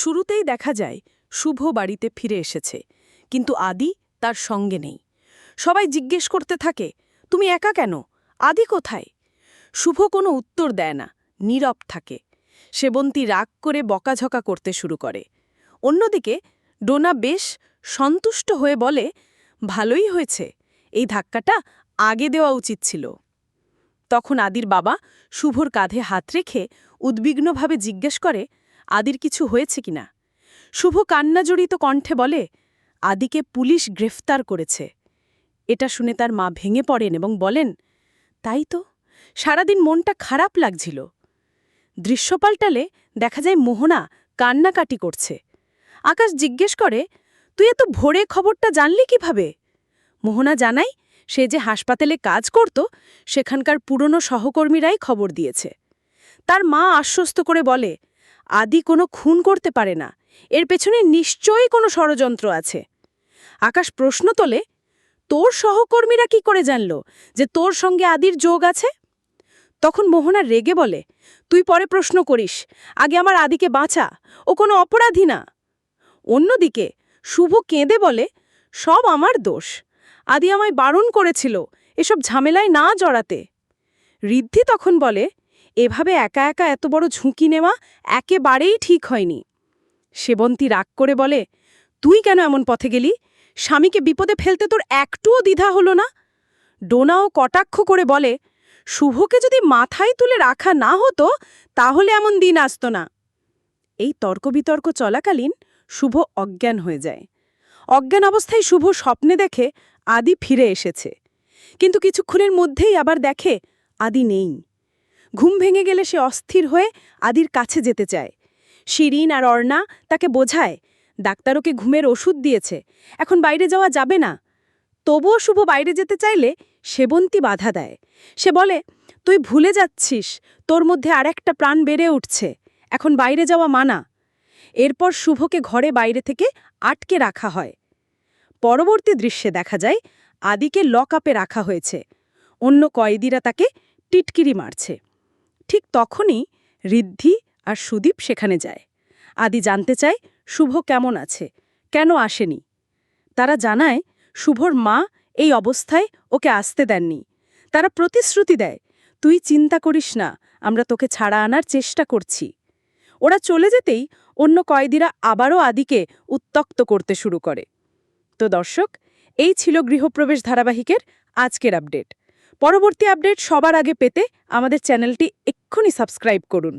শুরুতেই দেখা যায় শুভ বাড়িতে ফিরে এসেছে, কিন্তু আদি তার সঙ্গে নেই। সবাই জিজ্ঞেস করতে থাকে, তুমি একা কেন? আদি কোথায়? শুভ কোনো উত্তর দেয় না, নীরব থাকে। সেবন্তী রাগ করে বকাঝকা করতে শুরু করে। অন্যদিকে ডোনা বেশ সন্তুষ্ট হয়ে বলে, ভালোই হয়েছে, এই ধাক্কাটা আগে দেওয়া উচিত ছিল। তখন আদির বাবা শুভর কাঁধে হাত রেখে উদ্বিগ্নভাবে জিজ্ঞেস করে আদির কিছু হয়েছে কিনা? শুভ কান্নাজড়িত কণ্ঠে বলে, আদিকে পুলিশ গ্রেফতার করেছে। এটা শুনে তার মা ভেঙে পড়েন এবং বলেন, তাই তো, সারাদিন মনটা খারাপ লাগছিল। দৃশ্য পাল্টালে দেখা যায় মোহনা কান্নাকাটি করছে। আকাশ জিজ্ঞেস করে, তুই এত ভোরে খবরটা জানলি কীভাবে? মোহনা জানাই সে যে হাসপাতালে কাজ করত, সেখানকার পুরনো সহকর্মীরাই খবর দিয়েছে। তার মা আশ্বস্ত করে বলে আদি কোনো খুন করতে পারে না। এর পেছনে নিশ্চয়ই কোনো ষড়যন্ত্র আছে। আকাশ প্রশ্ন তোলে, তোর সহকর্মীরা কি করে জানল যে তোর সঙ্গে আদির যোগ আছে? তখন মোহনা রেগে বলে, তুই পরে প্রশ্ন করিস, আগে আমার আদিকে বাঁচা, ও কোনো অপরাধী না। অন্যদিকে শুভ কেঁদে বলে, সব আমার দোষ, আদি আমায় বারণ করেছিল এসব ঝামেলায় না জড়াতে। ঋদ্ধি তখন বলে এভাবে একা একা এত বড় ঝুঁকি নেওয়া একেবারেই ঠিক হয়নি। সেবন্তী রাগ করে বলে, তুই কেন এমন পথে গেলি? স্বামীকে বিপদে ফেলতে তোর একটুও দ্বিধা হলো না? ডোনাও কটাক্ষ করে বলে, শুভকে যদি মাথায় তুলে রাখা না হতো, তাহলে এমন দিন আসত না। এই তর্কবিতর্ক চলাকালীন শুভ অজ্ঞান হয়ে যায়। অজ্ঞান অবস্থায় শুভ স্বপ্নে দেখে আদি ফিরে এসেছে। কিন্তু কিছুক্ষণের মধ্যেই আবার দেখে আদি নেই। ঘুম ভেঙে গেলে সে অস্থির হয়ে আদির কাছে যেতে চায়। শিরিন আর অর্ণা তাকে বোঝায়, ডাক্তার ওকে ঘুমের ওষুধ দিয়েছে, এখন বাইরে যাওয়া যাবে না। তবুও শুভ বাইরে যেতে চাইলে সেবন্তী বাধা দেয়। সে বলে, তুই ভুলে যাচ্ছিস, তোর মধ্যে আর একটা প্রাণ বেড়ে উঠছে, এখন বাইরে যাওয়া মানা। এরপর শুভকে ঘরে বাইরে থেকে আটকে রাখা হয়। পরবর্তী দৃশ্যে দেখা যায়, আদিকে লক আপে রাখা হয়েছে। অন্য কয়েদিরা তাকে টিটকিরি মারছে। ঠিক তখনই ঋদ্ধি আর সুদীপ সেখানে যায়। আদি জানতে চায়, শুভ কেমন আছে? কেন আসেনি? তারা জানায়, শুভর মা এই অবস্থায় ওকে আসতে দেননি। তারা প্রতিশ্রুতি দেয়, তুই চিন্তা করিস না, আমরা তোকে ছাড়া আনার চেষ্টা করছি। ওরা চলে যেতেই অন্য কয়েদিরা আবারও আদিকে উত্তক্ত করতে শুরু করে। তো দর্শক, এই ছিল গৃহপ্রবেশ ধারাবাহিকের আজকের আপডেট। পরবর্তী আপডেট সবার আগে পেতে আমাদের চ্যানেলটি এক্ষুনি সাবস্ক্রাইব করুন।